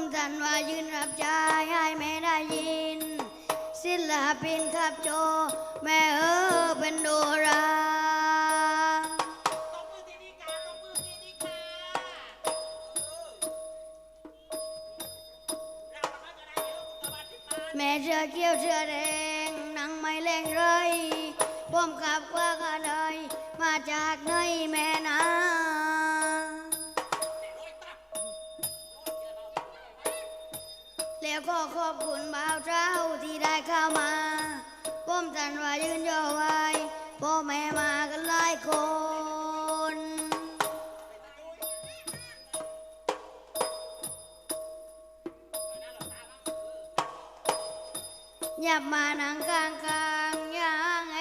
มสันว่ายืนรับใจให้แม่ได้ยิน ศิลปินขับโจ แม่เออเป็นโดราตบมือทีนี้ค่ะตบมือทีนี้ค่ะเราทำอะไรอยู่ตะวันที่มาแม่เสื้อเขียวเสื้อแดงนังไม่แรงเลยผมขับกว่ากัน แล้วก็ขอบคุณบ่าวเจ้าที่ได้เข้ามาผมสันว่ายืนโยไว้พ่อแม่มากันหลายคนอย่ามานั่งกลางกลางย่างเอ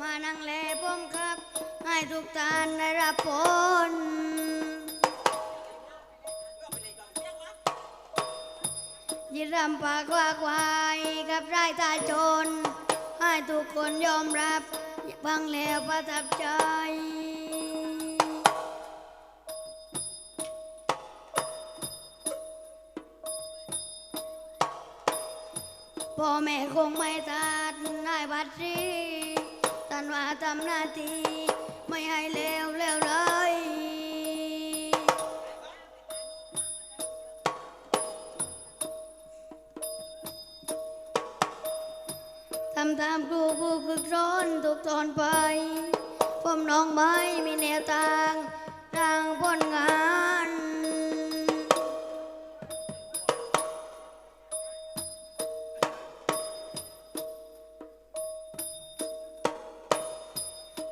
มานั่งแลผมครับ ให้ทุกท่านได้รับผล รำปากว่าควายกับไรายตาจนให้ทุกคนยอมรับฟังแล้วประทับใจพ่อแม่คงไม่ตัดนายบัตรสีตันว่าทำหน้าที่ไม่ให้เลวำตามครูผู้ฝึกสอนทุกตอนไปผมน้องไม่มีแนวทางทางผลงาน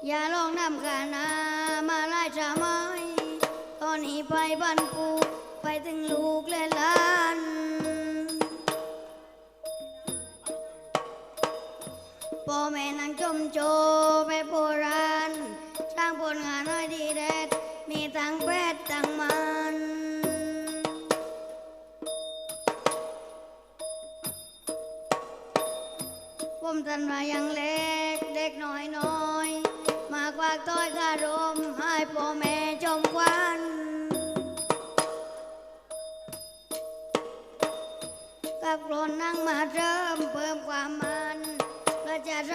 อย่าลองนำกานามาไล่จะไม้ตอนนี้ไปบ้านปูไปถึงลูกและหลาน พ่อแม่นั่งชมโจแบบโบราณสร้างผลงานให้ดีเด็ด มีทั้งแพทย์ทั้งมันผมทันว่ายังเล็กเด็กน้อยน้อย มากว่าต้อยคารมให้พ่อแม่ชมควันกับกรนนั่งมาเริ่มเพิ่มความมา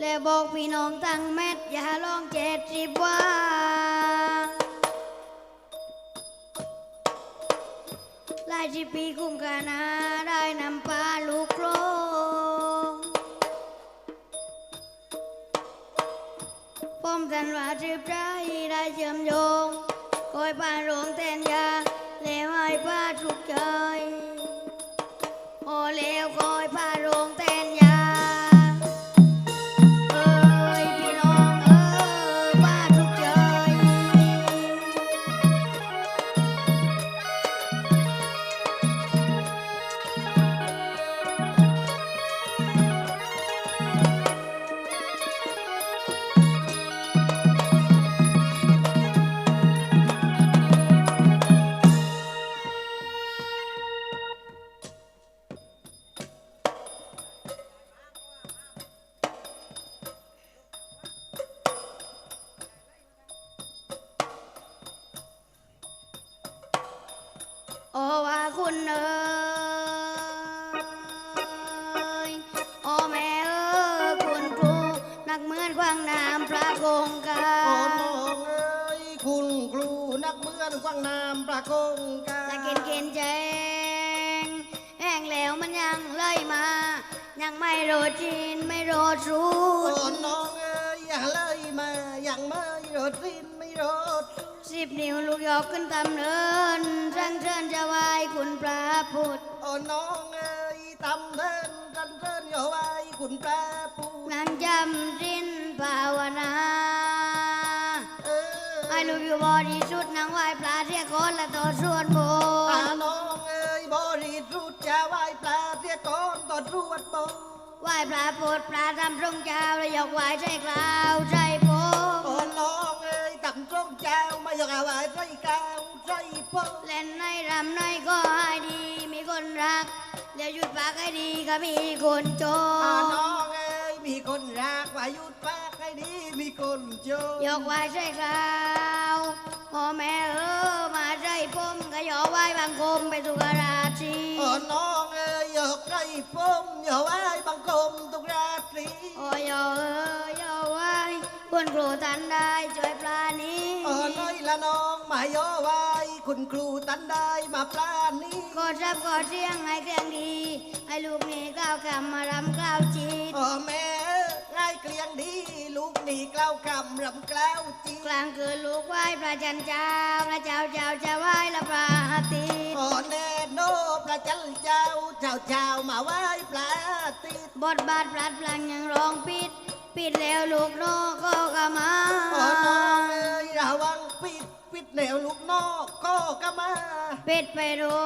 แล้วบอกพี่น้องตั้งเม็ดอย่าลองเจ็ดสิบว่าบว่ายจ้ะแล้วบอกพี่น้องตั้งเม็ดอย่าลองเจ็ดสิบว่าหลายสิบปีคุ้มกันนาได้นำปลาลูกโครงผมสันว่าสืบใจได้เชื่อมโยงคอยปลาหลวงแทนยาแล้วให้ปลาทุกใจโอ อ้ว่าคุณเอ๋ยโอ้แม่เอ๋ยคุณครู นักเหมือนควางน้ำพระคงคาโอ้น้องเอ้ยคุณครูนักเมือนกว้างน้ำประคงกาจะเกินเกินแจงแห้งแล้วมันยังเลยมา ยังไม่โรดจีนไม่โรดสูโอ้ตรน้องเอ้ยอย่าเลยมาอย่างไม่รถรินไม่รถ สิบนิ้วลูกยอกขึ้นตำเนินสังเชิญจะไหวคุณพระพุทธโอ้น้องเอ้ยตำเดินรันเดินอย่าไว้คุณแปรปูนางจำรินภาวนาเออให้ลูกอยู่บริสุทธิ์นางไหวปลาเทียโคนและตัวส่วนบุอาญน้องเอ้ยบริสุทธิ์จะไหว้ปลาเสียก่อนตอนรวดบงไหวปลาโปรดปลาทำทรงเจ้าและยกไหวใจกล่าวใจผมโอ้น้อง เอ้ยตั้งตรงเจ้ามาอยากเอาไว้ใจกาวใจปงเล่นในรำในก็ให้ดีมีคนรักเดี๋ยวหยุดปากให้ดีก็มีคนโจอาน้องเอ้ยมีคนรักว่าหยุดปากให้ดีมีคนโจยกไหวใจกล่าวพ่อแม่เออมาใจผมก็ยกไหวบางคมไปสุกราชีโอ้น้องเอ้ยอยากใจผมอย่าไว้บังคมทุกราตรีโอ้ยเออโยไหวคุณครูทันได้ช่วยปลานี้เออน้อย ละน้องมาย่อไว้คุณครูตันได้มาปลานี้ก็รับก็เสียงให้เครื่องดีให้ลูกนี่กล้าวคำมารำกล้าวจีดโอ้แม่ไอ้เกลียงดี ลูกนี่กล้าวคำรำกล้าวจีกลางคืนลูกไหว้พระจันทร์เจ้าพระเจ้าเจ้าจะไหว้ละพระอาทิตย์โอ้แน่โนพระจันทร์เจ้าเจ้าเจ้ามาไหว้ปลาติดบทบาทพลัดพลังยังร้องปิด ปิดแล้วลูกน้องก็กมาโอ้ แนวลูกนอกก็กะมา ปิดไปด้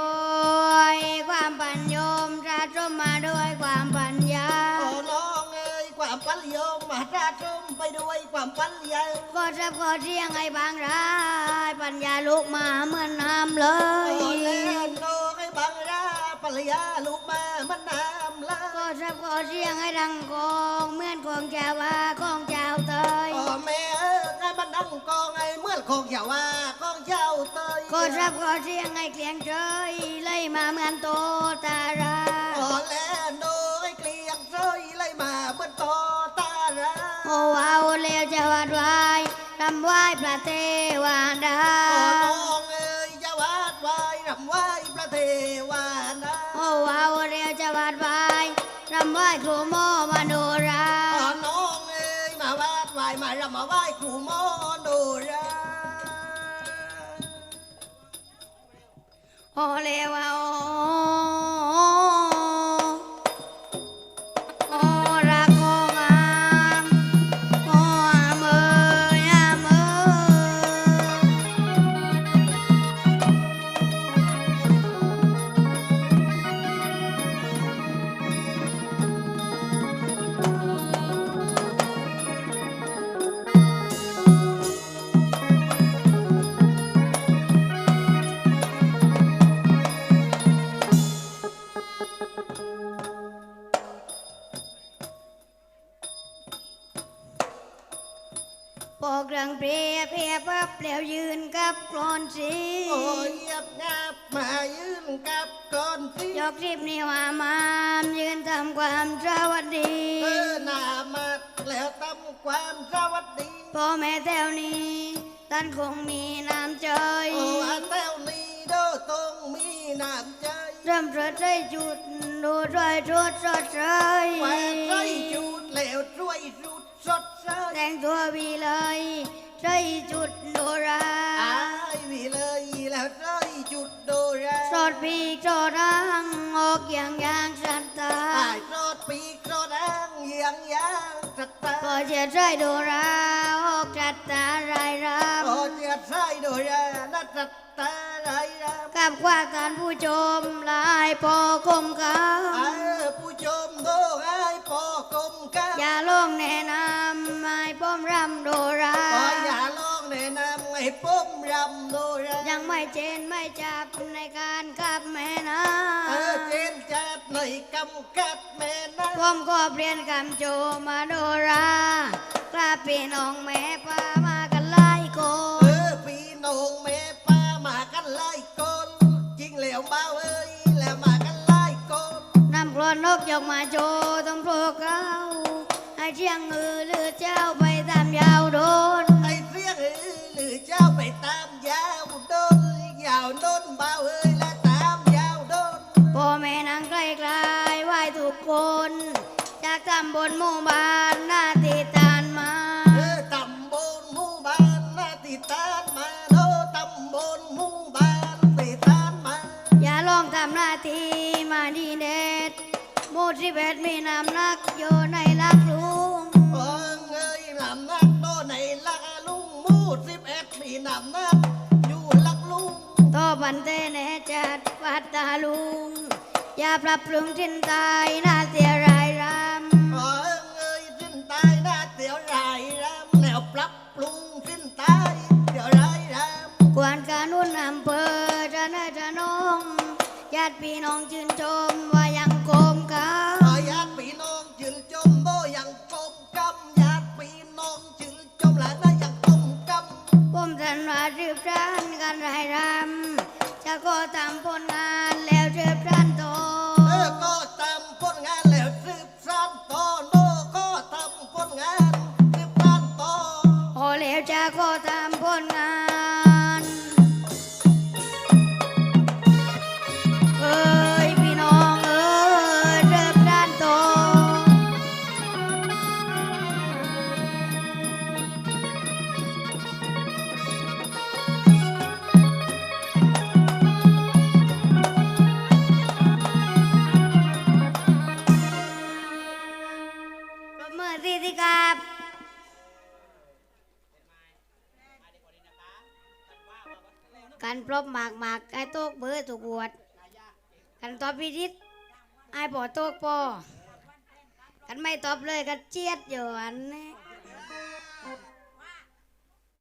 วยความปัญโยมราชมมาด้วยความปัญญา โอ้น้องเอ้ยความปัญญามาราชมไปด้วยความปัญญาก็รับก็เสียงให้บางรายปัญญาลูกมาเหมือนน้ำเลโอ้ยเล่นโนให้บังราปัญญาลูกมามันน้ำละก็รับก็เสียงให้ดังกองเหมือนของชาวาของชาวเตย โอ้แม่ ดังกองไอ้เมื่อคงอย่าว่าของเจ้าเตยก็รับก็เสียงให้เกลียงเจยเลยมาเหมือนโตตาราโอ้แลโนให้เกลียงเซยเลยมาเมื่อตอตาราโอ้เอาแล้วจะวัดไหวรำไหว้พระเทวดาโอ้น้องเอ้ยจะวาดไว้รำไหว้พระเทวานะโอ้เอาแล้วจะวัดไหวรำไหว้ครูโมมโนราโอ้น้องเโอ้ กับกรอนสีโอ้ยเยียบงับมายืนกับก้อนสิยกทิพนี่ว่ามามยืนทำความสวัสดีเออหน้ามาแล้วทำความสวัสดีพ่อแม่แถวนี้ท่านคงมีน้ำใจโอ้อันแถวนี้โดต้องมีน้ำใจเริ่มเสดใส่จุดดูด้วยชุดสดใสแหวนใจจุดแล้วช่วยจุดสดใสแต่งตัววีเลยใส่จุดโดรา ดโดราสดปีกสดรังออกอย่างอย่างสัตตาอายสดปีกสดอ้างเยียงยางสัตตาก็เชียร์ใส่โดราออกจัดตารายรโอ้เจียดใส่โดรานัดสัตตาไรรำำกับกว่าท่านผู้ชมหลายพอคมคเออผู้ชมโดให้ปอกลมกันำอย่าลงแนะนำไม่ป้อมรำโดราขออย่าลองแนะนำให้ปุ้มรำโดรายังไม่ เจนไม่จับในการกับแม่นะเออเจนจัดในกำกัดแม่นะผมก็เปลี่ยนคำโจมาโดรากล้าเป็นน้องแม่ป้ามากันหลายคเอนอพี่น้องแม่ป้ามากันไล่คนจริงแล้วเบาเอ้ยแล้วมากันไล่คนนำกรอนนกยกมาโจต้องโปรเก้าให้เชียงมือหรือเจ้าไปตามยาวโดนไอ้เสียงเอ้ยหรือเจ้าไปตามยาวโดนยาวโดนเบาเอ้ยและตามยาวโดนพ่อแม่นางใกล้ไกลไหว้ทุกคน จากตำบลหมู่บ้านหน้าติตานมา เออตำบลหมู่บ้านนาติตานมาโดตำบลหมู่บ้านติตานมา อย่าลองทำหน้าที่มาดีเด็ดหมู่ที่เบ็ดมีน้ำหนักอยู่ในลักลุงโอ้เงยลำนักโดในละลุงมูดสิบเอ็ดมีนำนักอยู่หลักลุง โตบันเตเนจัดวัดตาลุง อย่าปรับปรุงทิ้นตายน่าเสียรายรขอเงยสิ้นตายหน้าเสียวรายรำแนวปรับปรุงสิ้นตายเสียวรายรำำกวนการนุ่นอำเภอจะนาจะน้องญาติพี่น้องชื่นชม จะ กันปรบหมากหมากไอ้โต๊กเบอร์ถูกบวชกันตอบพิธิตไอ้ปอโต๊กปอกันไม่ตอบเลยกันเจียดอยู่อันนี้